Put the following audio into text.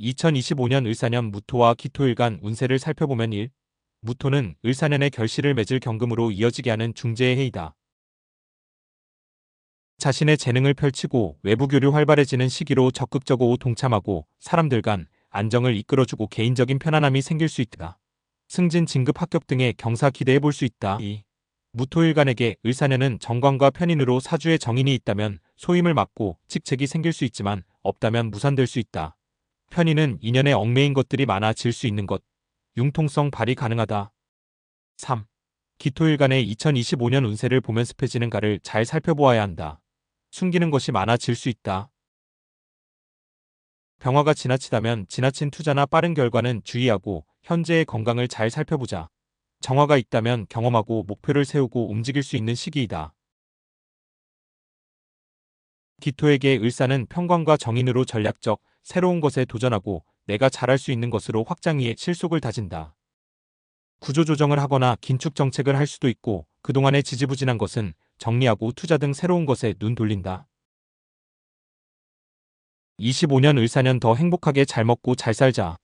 2025년 을사년 무토와 기토일간 운세를 살펴보면 1. 무토는 을사년의 결실을 맺을 경금으로 이어지게 하는 중재의 해이다. 자신의 재능을 펼치고 외부 교류 활발해지는 시기로 적극적으로 동참하고 사람들 간 안정을 이끌어주고 개인적인 편안함이 생길 수 있다. 승진, 진급, 합격 등의 경사 기대해 볼 수 있다. 2. 무토일간에게 을사년은 정관과 편인으로 사주에 정인이 있다면 소임을 맡고 직책이 생길 수 있지만 없다면 무산될 수 있다. 편인은 인연에 얽매인 것들이 많아질 수 있는 것. 융통성 발휘 가능하다. 3. 기토일간의 2025년 운세를 보면 습해지는가를 잘 살펴보아야 한다. 숨기는 것이 많아질 수 있다. 병화가 지나치다면 지나친 투자나 빠른 결과는 주의하고 현재의 건강을 잘 살펴보자. 정화가 있다면 경험하고 목표를 세우고 움직일 수 있는 시기이다. 기토에게 을사는 평관과 정인으로 전략적, 새로운 것에 도전하고 내가 잘할 수 있는 것으로 확장위에 실속을 다진다. 구조조정을 하거나 긴축 정책을 할 수도 있고 그동안의 지지부진한 것은 정리하고 투자 등 새로운 것에 눈 돌린다. 25년 을사년 더 행복하게 잘 먹고 잘 살자.